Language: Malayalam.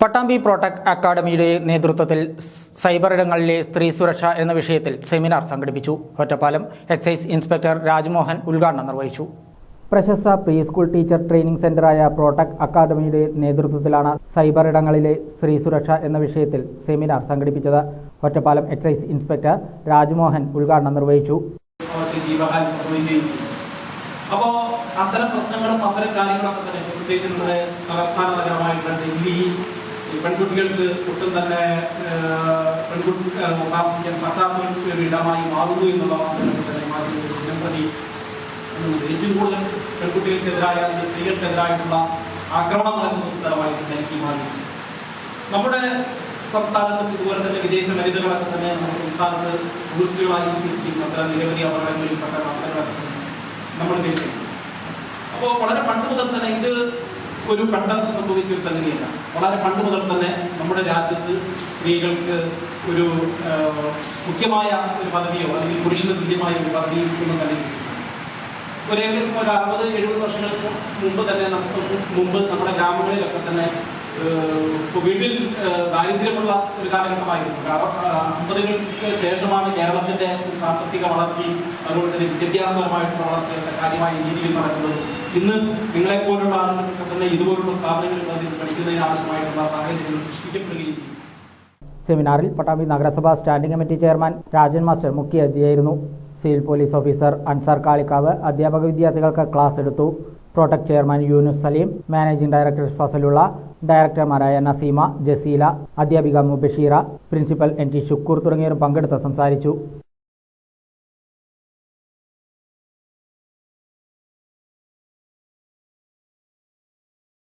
പട്ടാമ്പി പ്രോട്ടക് അക്കാദമിയുടെ നേതൃത്വത്തിൽ സൈബർ ഇടങ്ങളിലെ സ്ത്രീ സുരക്ഷ എന്ന വിഷയത്തിൽ സെമിനാർ സംഘടിപ്പിച്ചു. ഒറ്റപ്പാലം എക്സൈസ് ഇൻസ്പെക്ടർ രാജ്മോഹൻ ഉദ്ഘാടനം നിർവഹിച്ചു. പ്രശസ്ത പ്രീ സ്കൂൾ ടീച്ചർ ട്രെയിനിംഗ് സെന്ററായ പ്രോട്ടക് അക്കാദമിയുടെ നേതൃത്വത്തിലാണ് സൈബർ ഇടങ്ങളിലെ സ്ത്രീ സുരക്ഷ എന്ന വിഷയത്തിൽ സെമിനാർ സംഘടിപ്പിച്ചത്. ഒറ്റപ്പാലം എക്സൈസ് ഇൻസ്പെക്ടർ രാജ്മോഹൻ ഉദ്ഘാടനം നിർവഹിച്ചു. അപ്പോൾ അത്തരം പ്രശ്നങ്ങളും അത്തരം കാര്യങ്ങളൊക്കെ തന്നെ പ്രത്യേകിച്ച് നമ്മുടെ തലസ്ഥാന നഗരമായിട്ടുള്ള ഡൽഹി ഈ പെൺകുട്ടികൾക്ക് ഒട്ടും തന്നെ പെൺകുട്ടി താമസിക്കാൻ പറ്റാത്ത ഒരു ഇടമായി മാറുന്നു എന്നുള്ള വരുന്നുണ്ട്. ഏറ്റവും കൂടുതൽ പെൺകുട്ടികൾക്കെതിരായ അല്ലെങ്കിൽ സ്ത്രീകൾക്കെതിരായിട്ടുള്ള ആക്രമണം നടക്കുന്ന ഒരു സ്ഥലമായിട്ട് ഡൽഹി മാറി നമ്മുടെ സംസ്ഥാനത്ത് ഇതുപോലെ തന്നെ വിദേശ വനിതകളൊക്കെ തന്നെ നമ്മുടെ സംസ്ഥാനത്ത് ടൂറിസ്റ്റുകളായി എത്തിയിരിക്കുന്ന അത്തരം നിരവധി അപകടങ്ങളിൽപ്പെട്ട വാർത്തകളൊക്കെ നമ്മൾ കേൾക്കുന്നു അപ്പോൾ വളരെ പണ്ട് മുതൽ തന്നെ ഇത് ഒരു പെട്ടെന്ന് സംഭവിച്ച ഒരു സംഗതിയല്ല. വളരെ പണ്ട് മുതൽ തന്നെ നമ്മുടെ രാജ്യത്ത് സ്ത്രീകൾക്ക് ഒരു മുഖ്യമായ ഒരു പദവിയോ അല്ലെങ്കിൽ പുരുഷന് തുല്യമായ ഒരു പദവിയോ ഒന്നും തന്നെ ഒരു ഏകദേശം ഒരു അറുപത് എഴുപത് വർഷങ്ങൾക്ക് മുമ്പ് തന്നെ നമുക്ക് മുമ്പ് നമ്മുടെ ഗ്രാമങ്ങളിലൊക്കെ തന്നെ വീട്ടിൽ ദാരിദ്ര്യമുള്ള ഒരു കാലഘട്ടമായിരുന്നു കാരണം അമ്പതുകൾക്ക് ശേഷമാണ് കേരളത്തിന്റെ സാമ്പത്തിക വളർച്ചയും അതുപോലെ തന്നെ വിദ്യാഭ്യാസപരമായിട്ടുള്ള വളർച്ചയൊക്കെ കാര്യമായ രീതിയിൽ നടക്കുന്നത്. ഇന്ന് നിങ്ങളെ പോലുള്ള ആളുകൾക്ക് തന്നെ ഇതുപോലുള്ള സ്ഥാപനങ്ങളിൽ പഠിക്കുന്നതിന് ആവശ്യമായിട്ടുള്ള സാഹചര്യങ്ങൾ സൃഷ്ടിക്കപ്പെടുകയും ചെയ്യും. സെമിനാറിൽ പട്ടാമ്പി നഗരസഭാ standing committee chairman Rajan master മുഖ്യ അതിഥിയായിരുന്നു civil police officer Ansar Kalikavu അധ്യാപക വിദ്യാർത്ഥികൾക്ക് ക്ലാസ് എടുത്തു. Protect chairman Yunus Saleem managing director Fasalulla ഡയറക്ടർമാരായ Naseema Jaseela അധ്യാപിക Mubashira principal N T Shukkur തുടങ്ങിയവരും പങ്കെടുത്ത് സംസാരിച്ചു.